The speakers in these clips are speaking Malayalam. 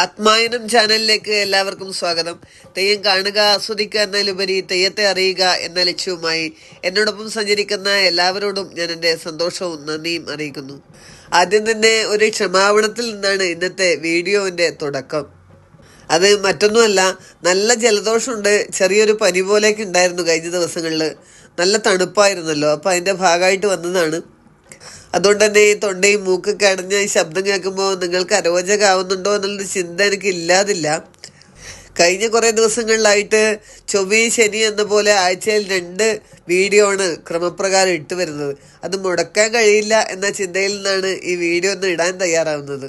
ആത്മായനം ചാനലിലേക്ക് എല്ലാവർക്കും സ്വാഗതം. തെയ്യം കാണുക ആസ്വദിക്കുക എന്നതിലുപരി തെയ്യത്തെ അറിയുക എന്ന ലക്ഷ്യവുമായി എന്നോടൊപ്പം സഞ്ചരിക്കുന്ന എല്ലാവരോടും ഞാൻ എന്റെ സന്തോഷവും നന്ദിയും അറിയിക്കുന്നു. ആദ്യം തന്നെ ഒരു ക്ഷമാപണത്തിൽ നിന്നാണ് ഇന്നത്തെ വീഡിയോവിന്റെ തുടക്കം. അത് മറ്റൊന്നുമല്ല നല്ല ജലദോഷമുണ്ട്. ചെറിയൊരു പനി പോലെയൊക്കെ ഉണ്ടായിരുന്നു കഴിഞ്ഞ ദിവസങ്ങളിൽ. നല്ല തണുപ്പായിരുന്നല്ലോ. അപ്പോൾ അതിന്റെ ഭാഗമായിട്ട് വന്നതാണ്. അതുകൊണ്ട് തന്നെ ഈ തൊണ്ടയും മൂക്കൊക്കെ അടഞ്ഞ ഈ ശബ്ദം കേൾക്കുമ്പോൾ നിങ്ങൾക്ക് അരോചകമാവുന്നുണ്ടോ എന്നുള്ളൊരു ചിന്ത എനിക്ക് ഇല്ലാതില്ല കഴിഞ്ഞ കുറേ ദിവസങ്ങളിലായിട്ട് ചൊവ്വയും ശനി എന്ന പോലെ ആഴ്ചയിൽ രണ്ട് വീഡിയോ ആണ് ക്രമപ്രകാരം ഇട്ട് വരുന്നത്. അത് മുടക്കാൻ കഴിയില്ല എന്ന ചിന്തയിൽ നിന്നാണ് ഈ വീഡിയോ ഒന്ന് ഇടാൻ തയ്യാറാവുന്നത്.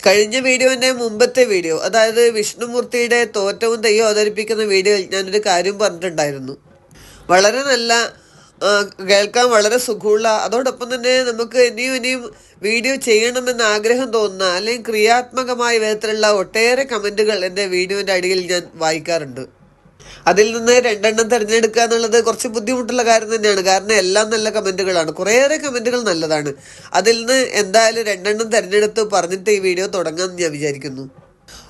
കഴിഞ്ഞ വീഡിയോന്റെ മുമ്പത്തെ വീഡിയോ അതായത് വിഷ്ണുമൂർത്തിയുടെ തോറ്റവും തെയ്യോ അവതരിപ്പിക്കുന്ന വീഡിയോയിൽ ഞാനൊരു കാര്യം പറഞ്ഞിട്ടുണ്ടായിരുന്നു. വളരെ നല്ല കേൾക്കാൻ വളരെ സുഖമുള്ള അതോടൊപ്പം തന്നെ നമുക്ക് ഇനിയും ഇനിയും വീഡിയോ ചെയ്യണമെന്ന് ആഗ്രഹം തോന്നുന്ന അല്ലെങ്കിൽ ക്രിയാത്മകമായ വിധത്തിലുള്ള ഒട്ടേറെ കമന്റുകൾ എന്റെ വീഡിയോന്റെ അടിയിൽ ഞാൻ വായിക്കാറുണ്ട്. അതിൽ നിന്ന് രണ്ടെണ്ണം തിരഞ്ഞെടുക്കുക എന്നുള്ളത് കുറച്ച് ബുദ്ധിമുട്ടുള്ള കാര്യം തന്നെയാണ്. കാരണം എല്ലാം നല്ല കമന്റുകളാണ് കുറേയേറെ കമന്റുകൾ നല്ലതാണ്. അതിൽ നിന്ന് എന്തായാലും രണ്ടെണ്ണം തിരഞ്ഞെടുത്ത് പറഞ്ഞിട്ട് ഈ വീഡിയോ തുടങ്ങാമെന്ന് ഞാൻ വിചാരിക്കുന്നു.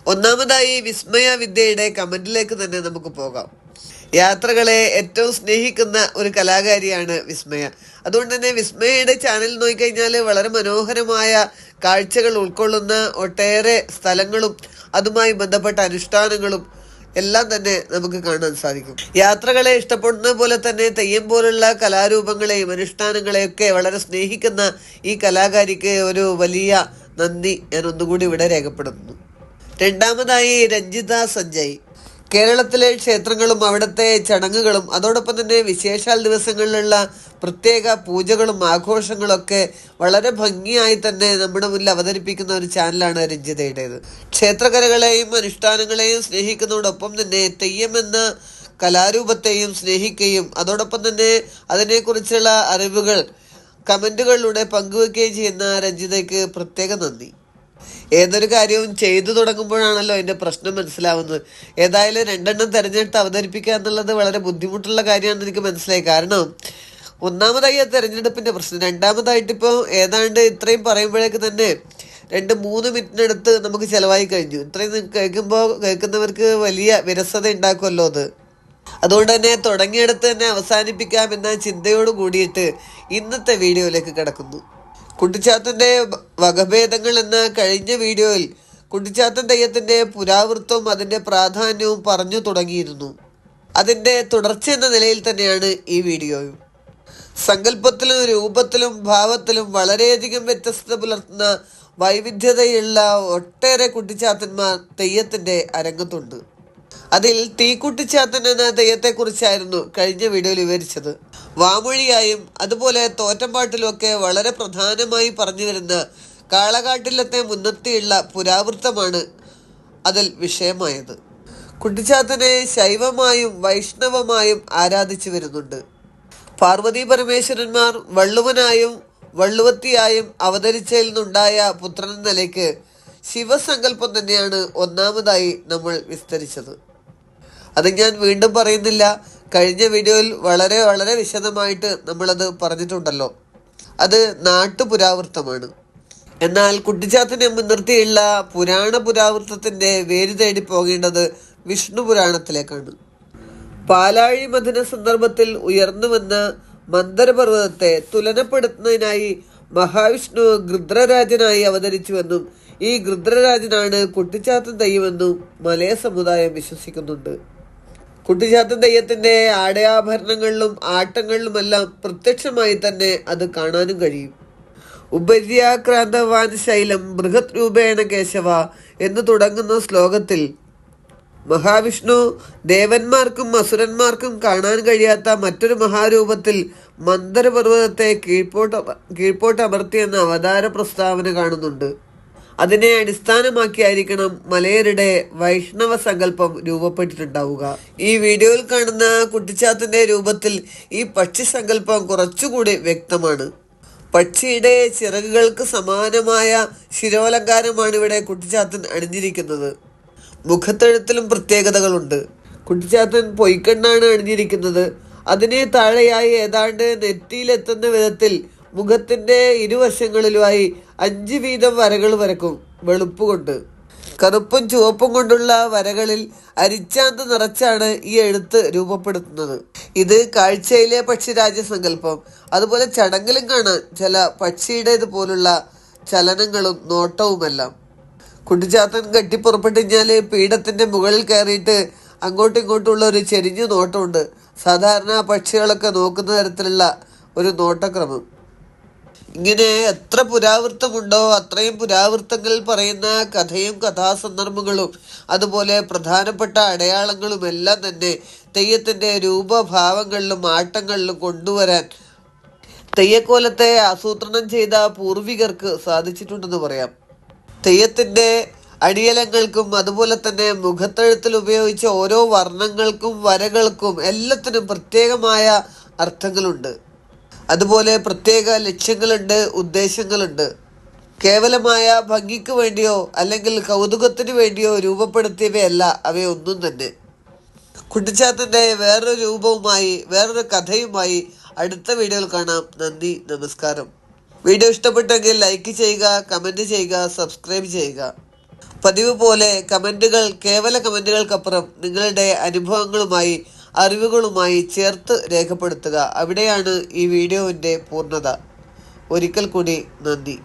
ഒന്നാമതായി വിസ്മയ വിദ്യയുടെ കമന്റിലേക്ക് തന്നെ നമുക്ക് പോകാം. യാത്രകളെ ഏറ്റവും സ്നേഹിക്കുന്ന ഒരു കലാകാരിയാണ് വിസ്മയ. അതുകൊണ്ട് തന്നെ വിസ്മയയുടെ ചാനൽ നോക്കിക്കഴിഞ്ഞാൽ വളരെ മനോഹരമായ കാഴ്ചകൾ ഉൾക്കൊള്ളുന്ന ഒട്ടേറെ സ്ഥലങ്ങളും അതുമായി ബന്ധപ്പെട്ട അനുഷ്ഠാനങ്ങളും എല്ലാം തന്നെ നമുക്ക് കാണാൻ സാധിക്കും. യാത്രകളെ ഇഷ്ടപ്പെടുന്ന പോലെ തന്നെ തെയ്യം പോലുള്ള കലാരൂപങ്ങളെയും അനുഷ്ഠാനങ്ങളെയും ഒക്കെ വളരെ സ്നേഹിക്കുന്ന ഈ കലാകാരിക്ക് ഒരു വലിയ നന്ദി. ഞാൻ ഒന്നുകൂടി ഇവിടെ രേഖപ്പെടുത്തുന്നു. രണ്ടാമതായി രഞ്ജിത സഞ്ജയ്. കേരളത്തിലെ ക്ഷേത്രങ്ങളും അവിടുത്തെ ചടങ്ങുകളും അതോടൊപ്പം തന്നെ വിശേഷാൽ ദിവസങ്ങളിലുള്ള പ്രത്യേക പൂജകളും ആഘോഷങ്ങളൊക്കെ വളരെ ഭംഗിയായി തന്നെ നമ്മുടെ മുന്നിൽ അവതരിപ്പിക്കുന്ന ഒരു ചാനലാണ് രഞ്ജിതയുടേത്. ക്ഷേത്രകലകളെയും അനുഷ്ഠാനങ്ങളെയും സ്നേഹിക്കുന്നതോടൊപ്പം തന്നെ തെയ്യം എന്ന കലാരൂപത്തെയും സ്നേഹിക്കുകയും അതോടൊപ്പം തന്നെ അതിനെക്കുറിച്ചുള്ള അറിവുകൾ കമന്റുകളിലൂടെ പങ്കുവെക്കുകയും ചെയ്യുന്ന രഞ്ജിതയ്ക്ക് പ്രത്യേക നന്ദി. ഏതൊരു കാര്യവും ചെയ്തു തുടങ്ങുമ്പോഴാണല്ലോ അതിന്റെ പ്രശ്നം മനസ്സിലാവുന്നത്. ഏതായാലും രണ്ടെണ്ണം തിരഞ്ഞെടുത്ത് അവതരിപ്പിക്കുക എന്നുള്ളത് വളരെ ബുദ്ധിമുട്ടുള്ള കാര്യമാണെന്ന് എനിക്ക് മനസ്സിലായി. കാരണം ഒന്നാമതായി ആ തിരഞ്ഞെടുപ്പിന്റെ പ്രശ്നം. രണ്ടാമതായിട്ടിപ്പോൾ ഏതാണ്ട് ഇത്രയും പറയുമ്പോഴേക്ക് തന്നെ രണ്ട് മൂന്ന് മിനിറ്റിനടുത്ത് നമുക്ക് ചിലവായി കഴിഞ്ഞു. ഇത്രയും കേൾക്കുമ്പോൾ കേൾക്കുന്നവർക്ക് വലിയ വിരസത ഉണ്ടാക്കുമല്ലോ അത്. അതുകൊണ്ട് തന്നെ തുടങ്ങിയെടുത്ത് തന്നെ അവസാനിപ്പിക്കാം എന്ന ചിന്തയോട് കൂടിയിട്ട് ഇന്നത്തെ വീഡിയോയിലേക്ക് കിടക്കുന്നു. കുട്ടിച്ചാത്തന്റെ വകഭേദങ്ങൾ എന്ന കഴിഞ്ഞ വീഡിയോയിൽ കുട്ടിച്ചാത്തൻ തെയ്യത്തിന്റെ പുരാവൃത്തവും അതിന്റെ പ്രാധാന്യവും പറഞ്ഞു തുടങ്ങിയിരുന്നു. അതിന്റെ തുടർച്ച എന്ന നിലയിൽ തന്നെയാണ് ഈ വീഡിയോയും സങ്കല്പത്തിലും രൂപത്തിലും ഭാവത്തിലും വളരെയധികം വ്യത്യസ്തത പുലർത്തുന്ന വൈവിധ്യതയുള്ള ഒട്ടേറെ കുട്ടിച്ചാത്തന്മാർ തെയ്യത്തിന്റെ അരങ്ങത്തുണ്ട്. അതിൽ തീക്കുട്ടിച്ചാത്തനെന്ന തെയ്യത്തെ തെയ്യത്തെക്കുറിച്ചായിരുന്നു കഴിഞ്ഞ വീഡിയോയിൽ വിവരിച്ചത്. വാമൊഴിയായും അതുപോലെ തോറ്റമ്പാട്ടിലുമൊക്കെ വളരെ പ്രധാനമായി പറഞ്ഞു വരുന്ന കാളകാട്ടിലത്തെ മുൻനിർത്തിയുള്ള പുരാവൃത്തമാണ് അതിൽ വിഷയമായത്. കുട്ടിച്ചാത്തനെ ശൈവമായും വൈഷ്ണവമായും ആരാധിച്ചു വരുന്നുണ്ട്. പാർവതി പരമേശ്വരന്മാർ വള്ളുവനായും വള്ളുവത്തിയായും അവതരിച്ചതിൽ നിന്നുണ്ടായ പുത്രൻ നിലയ്ക്ക് ശിവസങ്കല്പം തന്നെയാണ് ഒന്നാമതായി നമ്മൾ വിസ്തരിച്ചത്. അത് ഞാൻ വീണ്ടും പറയുന്നില്ല. കഴിഞ്ഞ വീഡിയോയിൽ വളരെ വളരെ വിശദമായിട്ട് നമ്മളത് പറഞ്ഞിട്ടുണ്ടല്ലോ. അത് നാട്ടുപുരാവൃത്തമാണ്. എന്നാൽ കുട്ടിച്ചാത്തിനെ മുൻനിർത്തിയുള്ള പുരാണ പുരാവൃത്തത്തിന്റെ വേര് തേടി പോകേണ്ടത് വിഷ്ണു പുരാണത്തിലേക്കാണ്. പാലാഴി മഥന സന്ദർഭത്തിൽ ഉയർന്നു വന്ന മന്ദരപർവതത്തെ തുലനപ്പെടുത്തുന്നതിനായി മഹാവിഷ്ണു ഗൃദ്രരാജനായി അവതരിച്ചുവെന്നും ഈ ഗൃദ്രരാജനാണ് കുട്ടിച്ചാത്തൻ തെയ്യമെന്നും മലയ സമുദായം വിശ്വസിക്കുന്നുണ്ട്. കുട്ടിച്ചാത്തൻ തെയ്യത്തിന്റെ ആടയാഭരണങ്ങളിലും ആട്ടങ്ങളിലുമെല്ലാം പ്രത്യക്ഷമായി തന്നെ അത് കാണാനും കഴിയും. ഉപര്യാക്രാന്തവാൻ ശൈലം ബൃഹത് രൂപേണ കേശവ എന്ന് തുടങ്ങുന്ന ശ്ലോകത്തിൽ മഹാവിഷ്ണു ദേവന്മാർക്കും അസുരന്മാർക്കും കാണാൻ കഴിയാത്ത മറ്റൊരു മഹാരൂപത്തിൽ മന്ദരപർവതത്തെ കീഴ്പോട്ട് കീഴ്പോട്ട് അമർത്തിയെന്ന അവതാര പ്രസ്താവന കാണുന്നുണ്ട്. അതിനെ അടിസ്ഥാനമാക്കിയായിരിക്കണം മലയരുടെ വൈഷ്ണവ സങ്കല്പം രൂപപ്പെട്ടിട്ടുണ്ടാവുക. ഈ വീഡിയോയിൽ കാണുന്ന കുട്ടിച്ചാത്തിന്റെ രൂപത്തിൽ ഈ പക്ഷി സങ്കല്പം കുറച്ചുകൂടി വ്യക്തമാണ്. പക്ഷിയുടെ ചിറകുകൾക്ക് സമാനമായ ശിരോലങ്കാരമാണ് ഇവിടെ കുട്ടിച്ചാത്തൻ അണിഞ്ഞിരിക്കുന്നത്. മുഖത്തെഴുത്തിലും പ്രത്യേകതകളുണ്ട്. കുട്ടിച്ചാത്തൻ പൊയ്ക്കണ്ണാണ് അണിഞ്ഞിരിക്കുന്നത്. അതിനെ താഴെയായി ഏതാണ്ട് നെറ്റിയിലെത്തുന്ന വിധത്തിൽ മുഖത്തിന്റെ ഇരുവശങ്ങളിലുമായി അഞ്ച് വീതം വരകൾ വരക്കും വെളുപ്പ് കൊണ്ട്. കറുപ്പും ചുവപ്പും കൊണ്ടുള്ള വരകളിൽ അരിച്ചാന്ത് നിറച്ചാണ് ഈ എഴുത്ത് രൂപപ്പെടുത്തുന്നത്. ഇത് കാഴ്ചയിലെ പക്ഷിരാജ്യ സങ്കല്പം. അതുപോലെ ചടങ്ങിലും കാണാൻ ചില പക്ഷിയുടേത് പോലുള്ള ചലനങ്ങളും നോട്ടവുമെല്ലാം. കുട്ടിച്ചാത്തൻ കെട്ടിപ്പുറപ്പെട്ടിഞ്ഞാൽ പീഠത്തിന്റെ മുകളിൽ കയറിയിട്ട് അങ്ങോട്ടും ഇങ്ങോട്ടുമുള്ള ഒരു ചെരിഞ്ഞു നോട്ടമുണ്ട്. സാധാരണ പക്ഷികളൊക്കെ നോക്കുന്ന തരത്തിലുള്ള ഒരു നോട്ടക്രമം. ഇങ്ങനെ എത്ര പുരാവൃത്തമുണ്ടോ അത്രയും പുരാവൃത്തങ്ങളിൽ പറയുന്ന കഥയും കഥാസന്ദർഭങ്ങളും അതുപോലെ പ്രധാനപ്പെട്ട അടയാളങ്ങളും എല്ലാം തന്നെ തെയ്യത്തിന്റെ രൂപഭാവങ്ങളിലും ആട്ടങ്ങളിലും കൊണ്ടുവരാൻ തെയ്യക്കോലത്തെ ആസൂത്രണം ചെയ്ത പൂർവികർക്ക് സാധിച്ചിട്ടുണ്ടെന്ന് പറയാം. തെയ്യത്തിന്റെ അടിയലങ്ങൾക്കും അതുപോലെ തന്നെ മുഖത്തെഴുത്തിൽ ഉപയോഗിച്ച ഓരോ വർണങ്ങൾക്കും വരകൾക്കും എല്ലാത്തിനും പ്രത്യേകമായ അർത്ഥങ്ങളുണ്ട്. അതുപോലെ പ്രത്യേക ലക്ഷ്യങ്ങളുണ്ട് ഉദ്ദേശങ്ങളുണ്ട്. കേവലമായ ഭംഗിക്ക് വേണ്ടിയോ അല്ലെങ്കിൽ കൗതുകത്തിന് വേണ്ടിയോ രൂപപ്പെടുത്തിയവയല്ല അവയൊന്നും തന്നെ. കുട്ടിച്ചാത്തിന്റെ വേറൊരു രൂപവുമായി വേറൊരു കഥയുമായി അടുത്ത വീഡിയോയിൽ കാണാം. നന്ദി നമസ്കാരം. വീഡിയോ ഇഷ്ടപ്പെട്ടെങ്കിൽ ലൈക്ക് ചെയ്യുക കമന്റ് ചെയ്യുക സബ്സ്ക്രൈബ് ചെയ്യുക. പതിവ് പോലെ കമന്റുകൾ കേവല കമന്റുകൾക്കപ്പുറം നിങ്ങളുടെ അനുഭവങ്ങളുമായി അറിവുകളുമായി ചേർത്ത് രേഖപ്പെടുത്തുക. അവിടെയാണ് ഈ വീഡിയോവിന്റെ പൂർണത. ഒരിക്കൽ കൂടി നന്ദി.